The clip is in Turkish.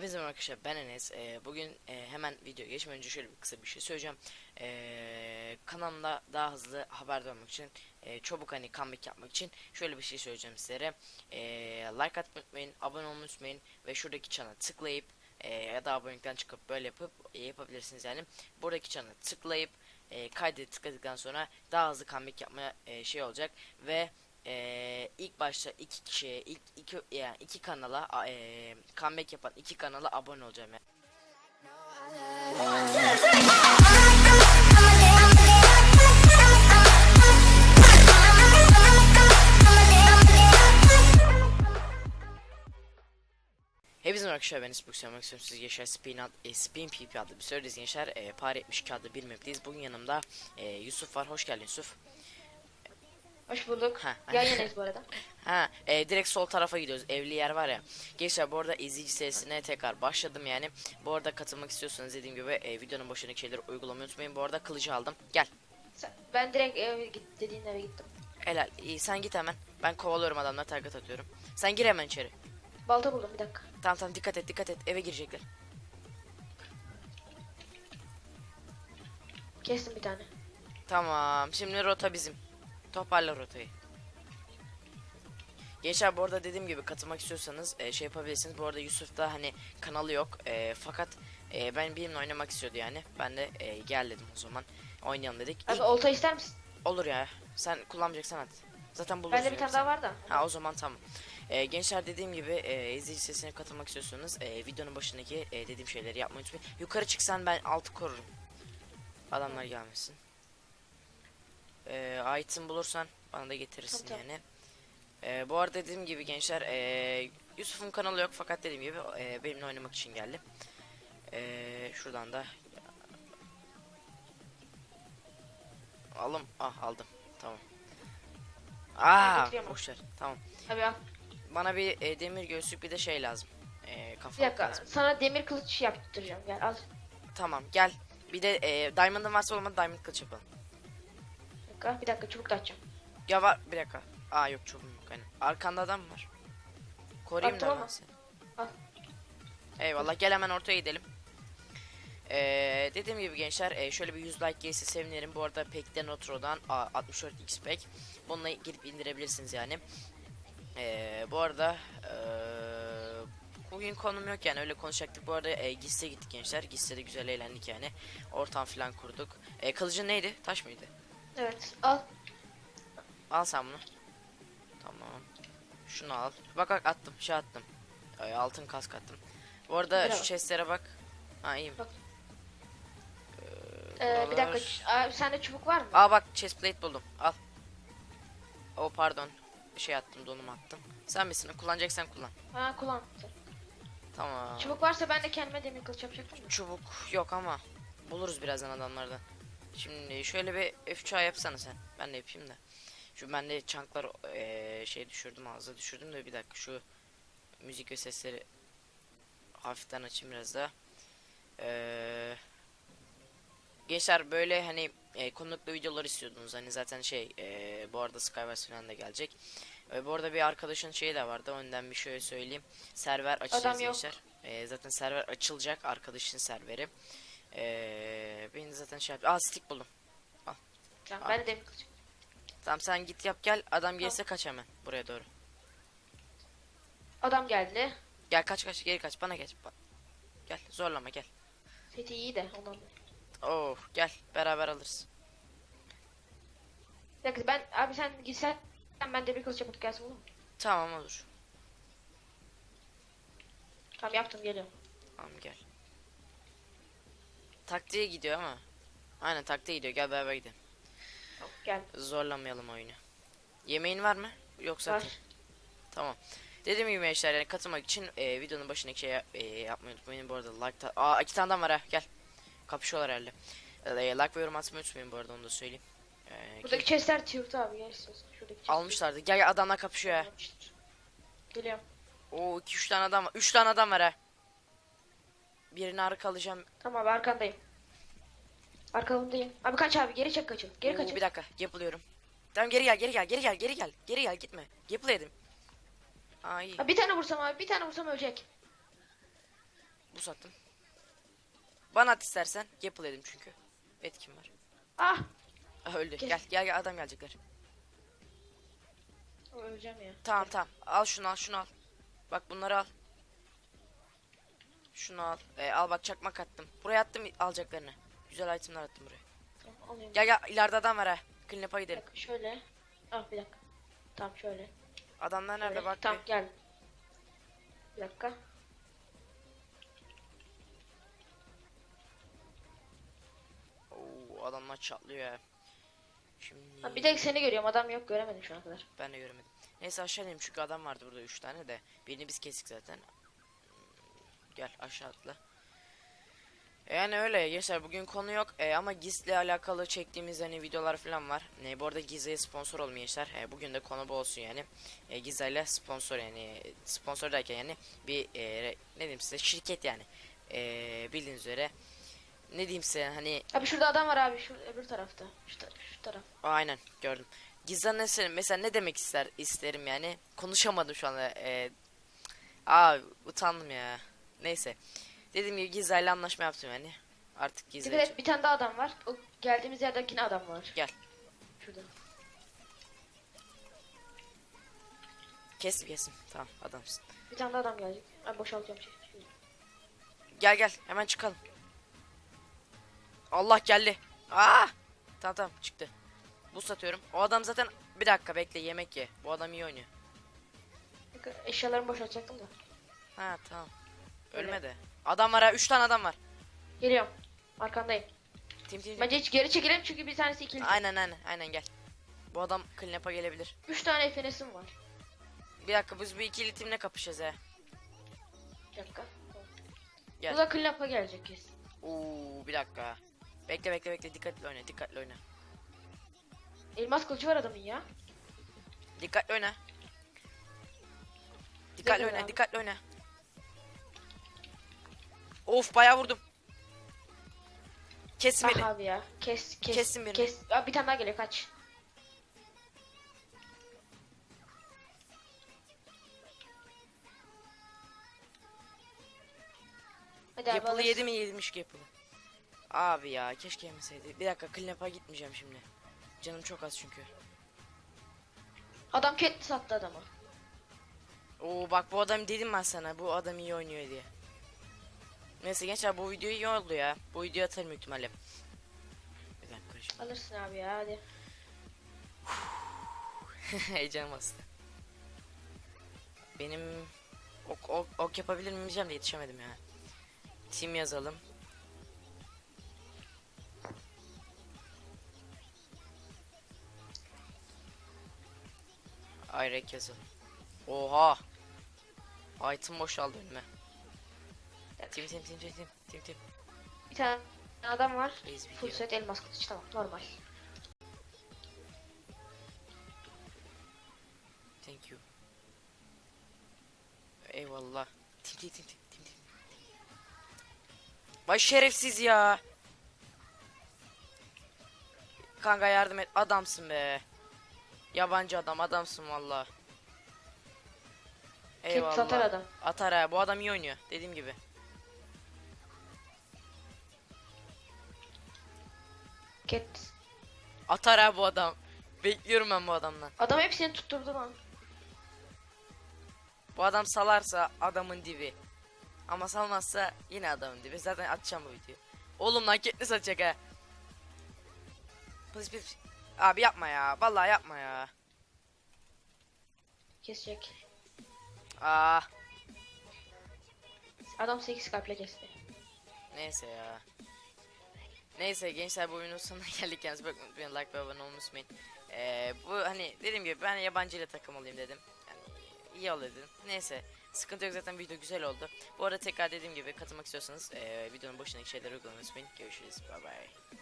Hepinize merhaba arkadaşlar ben Enes. Ee, bugün e, hemen video geçmeden önce şöyle bir kısa bir şey söyleyeceğim. Ee, kanalımda daha hızlı haberdar olmak için, e, çabuk hani comeback yapmak için şöyle bir şey söyleyeceğim sizlere. Ee, like atmayı unutmayın, abone olmayı unutmayın ve şuradaki çana tıklayıp e, ya da abonelikten çıkıp böyle yapıp e, yapabilirsiniz yani. Buradaki çana tıklayıp e, kaydet tıkladıktan sonra daha hızlı comeback yapmaya e, şey olacak ve e, ilk başta iki kişiye ilk iki yani iki kanala e, comeback yapan iki kanala abone olacağım yani. Hepinize arkadaşlar ben İsbuk söylemek istiyorum siz Yaşar Spin, ad, e, Spin PP adlı bir söylediğiniz gençler e, Par 72 adlı bir map'teyiz. Bugün yanımda e, Yusuf var. Hoş geldin Yusuf Hoş bulduk. Ha. Yan yanayız bu arada. Ha, e, direkt sol tarafa gidiyoruz. Evli yer var ya. Gençler bu arada izleyici serisine tekrar başladım yani. Bu arada katılmak istiyorsanız dediğim gibi e, videonun başındaki şeyleri uygulamayı unutmayın. Bu arada kılıcı aldım. Gel. Sen- Ben direkt eve git dediğin eve gittim. Helal. İyi, sen git hemen. Ben kovalıyorum adamları target atıyorum. Sen gir hemen içeri. Balta buldum bir dakika. Tamam tamam dikkat et dikkat et. Eve girecekler. Kestim bir tane. Tamam. Şimdi rota bizim. Toparla rotayı. Gençler bu arada dediğim gibi katılmak istiyorsanız e, şey yapabilirsiniz. Bu arada Yusuf da hani kanalı yok. E, fakat e, ben benimle oynamak istiyordu yani. Ben de e, gel dedim o zaman. Oynayalım dedik. Abi İlk- olta ister misin? olur ya. Sen kullanmayacaksan hadi. Zaten buluruz. Bende bir tane daha var da. Ha o zaman tamam. E, gençler dediğim gibi e, izleyici sesine katılmak istiyorsanız e, videonun başındaki e, dediğim şeyleri yapmayı unutmayın. Yukarı çıksan ben altı korurum. Adamlar gelmesin. E, item bulursan bana da getirirsin Tamam, yani. E, bu arada dediğim gibi gençler e, Yusuf'un kanalı yok fakat dediğim gibi e, benimle oynamak için geldi. E, şuradan da alım ah aldım tamam. Aa getiriyorum. boşver tamam. Abi al. Bana bir e, demir göğüslük bir de şey lazım. E, Bir dakika. lazım. Sana demir kılıç yaptıracağım. Gel al. Tamam gel. Bir de e, diamond'ın varsa olmadı diamond kılıç yapalım. Dakika. Bir dakika çubuk da açacağım. Ya var bir dakika. Aa yok çok yok aynen. Arkanda adam var? Koruyayım da ben seni. Al. Eyvallah gel hemen ortaya gidelim. Ee, dediğim gibi gençler e, şöyle bir 100 like gelirse sevinirim. Bu arada Pek'ten Otro'dan 64 x Pek. Bununla girip indirebilirsiniz yani. Ee, bu arada e, bugün konum yok yani öyle konuşacaktık. Bu arada e, Gis'e gittik gençler. Gis'te de güzel eğlendik yani. Ortam falan kurduk. E, kılıcın neydi? Taş mıydı? Evet. Al. Al sen bunu. Tamam. Şunu al. Bak bak attım. Şey attım. Ee, altın kask attım. Bu arada Bravo. şu chestlere bak. Ha iyiyim. Bak. Ee, bir dakika. Abi sende çubuk var mı? Aa bak chest plate buldum. Al. O pardon. Şey attım donum attım. Sen misin? Kullanacaksan kullan. Ha kullan. Tamam. Çubuk varsa ben de kendime demir kılıç yapacaktım. Çubuk yok ama buluruz birazdan adamlardan. Şimdi şöyle bir F3A yapsana sen. Ben de yapayım da. Şu ben de çanklar eee, şey düşürdüm ağza düşürdüm de bir dakika şu müzik ve sesleri hafiften açayım biraz daha. Eee gençler böyle hani e, konuklu videolar istiyordunuz hani zaten şey e, bu arada Skywars falan da gelecek. E, bu arada bir arkadaşın şeyi de vardı önden bir şöyle söyleyeyim. Server açacağız Adam yok. gençler. E, zaten server açılacak arkadaşın serveri. E, beni zaten şey yap. Aa stick buldum. Tamam, Al. ben de. Tamam sen git yap gel. Adam gelirse kaç hemen buraya doğru. Adam geldi. Gel kaç kaç geri kaç bana geç. Gel zorlama gel. Seti iyi de ondan. Oh gel beraber alırız. Bir dakika ben abi sen gitsen ben demir kılıç yapıp gelsin olur mu? Tamam olur. Tamam yaptım geliyorum. Tamam gel. Taktiğe gidiyor ama. Aynen taktiğe gidiyor gel beraber gidelim. Gel. Zorlamayalım oyunu. Yemeğin var mı? Yoksa Var. Tamam. Dediğim gibi gençler yani katılmak için e, videonun başındaki şey e, yapmayı unutmayın. Bu arada like ta- Aa iki tane adam var ha gel. Kapışıyorlar herhalde. E, like ve yorum atmayı unutmayın bu arada onu da söyleyeyim. E, Buradaki kim- chestler tilt abi. Şuradaki chestler. almışlardı. Gel gel adamlar kapışıyor ha. Geliyorum. Oo 2 3 tane adam var. 3 tane adam var ha. Birini arka alacağım. Tamam abi arkandayım. Arkamdayım. Abi kaç abi geri çek kaçın. Geri kaçın. bir dakika yapılıyorum. Tamam geri gel geri gel geri gel geri gel. Geri gel gitme. Yedim. Aa iyi. Abi bir tane vursam abi bir tane vursam ölecek. bu sattım. Bana at istersen. Gapple dedim çünkü. Etkim var. Ah! Ah, öldü. Kes. Gel gel gel adam gelecekler. Öleceğim ya. Tamam tamam. Al şunu al şunu al. Bak bunları al. Şunu al. Ee, al bak çakmak attım. Buraya attım alacaklarını. Güzel itemler attım buraya. Tamam, alayım. Gel gel ileride adam var ha. Cleanup'a Bir gidelim. dakika şöyle. Ah bir dakika. Tamam şöyle. Adamlar nerede şöyle. bak. Tamam bir. gel. Bir dakika. Oo, adamlar çatlıyor ya. Şimdi Ha, bir tek seni görüyorum. Adam yok göremedim şu ana kadar. ben de göremedim. Neyse aşağı ineyim çünkü adam vardı burada 3 tane de. Birini biz kestik zaten. Gel aşağı atla. E, Yani öyle gençler bugün konu yok E, ama Giz'le alakalı çektiğimiz hani videolar falan var. E, bu arada Giz'e sponsor olun gençler. E, bugün de konu bu olsun yani. E, Giz'le sponsor yani sponsor derken yani bir e, ne diyeyim size şirket yani. E, bildiğiniz üzere ne diyeyim size hani Abi şurada adam var abi. Şu öbür tarafta. Şu, ta- şu taraf. Aynen gördüm. Gizem mesela, mesela ne demek ister isterim yani. Konuşamadım şu anda. Ee, aa utandım ya. Neyse. Dediğim gibi Gizem'le anlaşma yaptım yani. Artık Gizem Dikkat et bir tane daha adam var. O geldiğimiz yerdeki yine adam var. Gel. Şurada. Kesim kesim. Tamam adamsın. Bir tane daha adam gelecek. Ben boşaltıyorum şey. Gel gel hemen çıkalım. Allah geldi. Aa! Tamam tamam çıktı. Bu satıyorum. O adam zaten bir dakika bekle yemek ye. Bu adam iyi oynuyor. Eşyalarımı boşaltacaktım da. Ha tamam. Ölme de. Adam var ha 3 tane adam var. Geliyorum. Arkandayım. Tim tim. tim. Bence hiç geri çekelim çünkü bir tanesi ikili. Aynen aynen aynen gel. Bu adam cleanup'a gelebilir. Üç tane FNS'im var. Bir dakika biz bu ikili timle kapışacağız he. Bir dakika. Gel. Bu da clean up'a gelecek kesin. Oo bir dakika. Bekle bekle bekle dikkatli oyna dikkatli oyna. Elmas kılıcı var adamın ya. Dikkatli oyna. Dikkatli oyna abi. dikkatli oyna. Of bayağı vurdum. Kesin Ah beni. abi ya. Kes kes. Kessin birini. Kes. Aa, bir tane daha geliyor kaç. Hadi Yapılı yedi mi yemiş ki yapılı. Abi ya keşke yemeseydi. Bir dakika cleanup'a gitmeyeceğim şimdi. Canım çok az çünkü. Adam cat sattı adama. Oo bak bu adam dedim ben sana bu adam iyi oynuyor diye. Neyse gençler bu video iyi oldu ya. Bu videoyu atarım ihtimalle. Bir dakika şimdi. Alırsın abi ya hadi. Heyecan bastı. Benim ok, ok, ok yapabilir miyim diyeceğim de yetişemedim ya. Team yazalım. Ayrek yazalım. Oha. Item boşaldı önüme. Team team team team team team. Bir tane adam var. Full set elmas kılıç tamam normal. Thank you. Eyvallah. Tim tim tim tim tim tim. Vay şerefsiz ya. Kanka yardım et. Adamsın be. Yabancı adam adamsın valla. Cat satar adam. Atar ha. Bu adam iyi oynuyor. Dediğim gibi. Cat. Atar ha bu adam. Bekliyorum ben bu adamdan. Adam hepsini tutturdu lan. Bu adam salarsa adamın dibi. Ama salmazsa yine adamın dibi. Zaten atacağım bu videoyu. Oğlum lan Katniss atacak ha. Please please. Abi yapma ya. Vallahi yapma ya. Kesecek. Aa, Adam 8 kalple kesti. neyse ya. Neyse gençler bu oyunun sonuna geldik yalnız bakın unutmayın like ve abone olmayı unutmayın. Ee, bu hani dediğim gibi ben yabancı ile takım olayım dedim. Yani iyi ol dedim. Neyse sıkıntı yok zaten video güzel oldu. Bu arada tekrar dediğim gibi katılmak istiyorsanız ee, videonun başındaki şeyleri uygulamayı unutmayın. Görüşürüz. Bye bye.